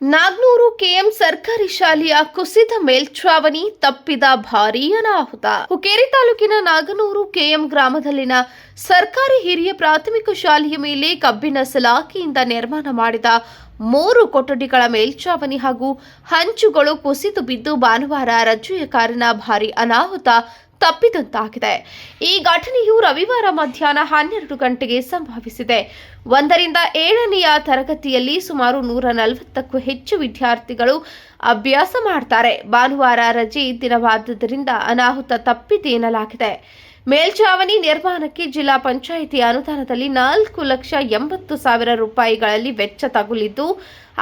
Nagnur KM ಸರ್ಕಾರಿ ಶಾಲೆಯ ಕುಸಿದ ಮೇಲ್ಛಾವಣಿ ತಪ್ಪಿದ ಭಾರೀ ಅನಾಹುತ. ಹುಕ್ಕೇರಿ ತಾಲೂಕಿನ ನಾಗನೂರು ಕೆಎಂ ಗ್ರಾಮದಲ್ಲಿನ ಸರ್ಕಾರಿ ಹಿರಿಯ ಪ್ರಾಥಮಿಕ ಶಾಲೆಯ ಮೇಲೆ ಕಬ್ಬಿನ ಸಲಾಕೆಯಿಂದ ನಿರ್ಮಾಣ ಮಾಡಿದ ಮೂರು ಕೊಠಡಿಗಳ ಮೇಲ್ಛಾವಣಿ ಹಾಗೂ ಹಂಚುಗಳು ಕುಸಿದು ಬಿದ್ದು ಭಾನುವಾರ ರಜೆಯ ಕಾರಣ ಭಾರೀ ಅನಾಹುತ ತಪ್ಪಿದಂತಾಗಿದೆ. ಈ ಘಟನೆಯು ರವಿವಾರ ಮಧ್ಯಾಹ್ನ ಹನ್ನೆರಡು ಗಂಟೆಗೆ ಸಂಭವಿಸಿದೆ. ಒಂದರಿಂದ ಏಳನೆಯ ತರಗತಿಯಲ್ಲಿ ಸುಮಾರು ನೂರ ನಲವತ್ತಕ್ಕೂ ಹೆಚ್ಚು ವಿದ್ಯಾರ್ಥಿಗಳು ಅಭ್ಯಾಸ ಮಾಡ್ತಾರೆ. ಭಾನುವಾರ ರಜೆ ದಿನವಾದದರಿಂದ ಅನಾಹುತ ತಪ್ಪಿದೆ ಎನ್ನಲಾಗಿದೆ. ಮೇಲ್ಛಾವಣಿ ನಿರ್ಮಾಣಕ್ಕೆ ಜಿಲ್ಲಾ ಪಂಚಾಯಿತಿ ಅನುದಾನದಲ್ಲಿ ನಾಲ್ಕು ಲಕ್ಷ ಎಂಬತ್ತು ಸಾವಿರ ರೂಪಾಯಿಗಳಲ್ಲಿ ವೆಚ್ಚ ತಗುಲಿದ್ದು,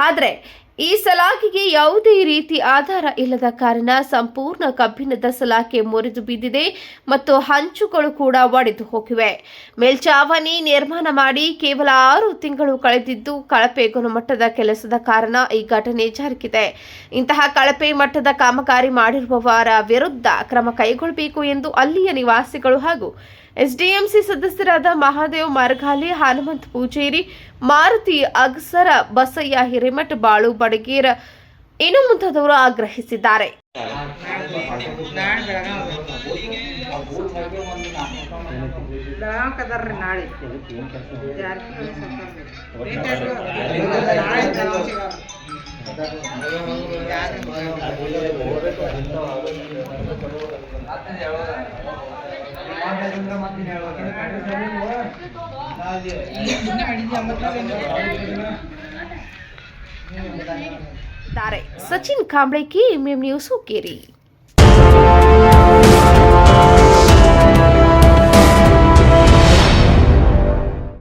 ಆದರೆ ಈ ಸಲಾಕೆಗೆ ಯಾವುದೇ ರೀತಿ ಆಧಾರ ಇಲ್ಲದ ಕಾರಣ ಸಂಪೂರ್ಣ ಕಬ್ಬಿಣದ ಸಲಾಕೆ ಮುರಿದು ಬಿದ್ದಿದೆ ಮತ್ತು ಹಂಚುಗಳು ಕೂಡ ಒಡೆದು ಹೋಗಿವೆ. ಮೇಲ್ಚಾವಣಿ ನಿರ್ಮಾಣ ಮಾಡಿ ಕೇವಲ ಆರು ತಿಂಗಳು ಕಳೆದಿದ್ದು ಕಳಪೆ ಗುಣಮಟ್ಟದ ಕೆಲಸದ ಕಾರಣ ಈ ಘಟನೆ ಜರುಗಿದೆ. ಇಂತಹ ಕಳಪೆ ಮಟ್ಟದ ಕಾಮಗಾರಿ ಮಾಡಿರುವವರ ವಿರುದ್ಧ ಕ್ರಮ ಕೈಗೊಳ್ಳಬೇಕು ಎಂದು ಅಲ್ಲಿಯ ನಿವಾಸಿಗಳು ಹಾಗೂ ಎಸ್ಡಿಎಂಸಿ ಸದಸ್ಯರಾದ ಮಹಾದೇವ್ ಮಾರ್ಗಾಲಿ, ಹನುಮಂತ್ ಪೂಜೇರಿ, ಮಾರುತಿ ಅಗಸರ, ಬಸಯ್ಯ ಹಿರೇಮಠ, ಬಾಳು ಬಡಗೇರ ಇನ್ನು ಮುಂತಾದವರು ಆಗ್ರಹಿಸಿದ್ದಾರೆ. ತಾರೆ. Sachin Kamble K MM news Hukkeri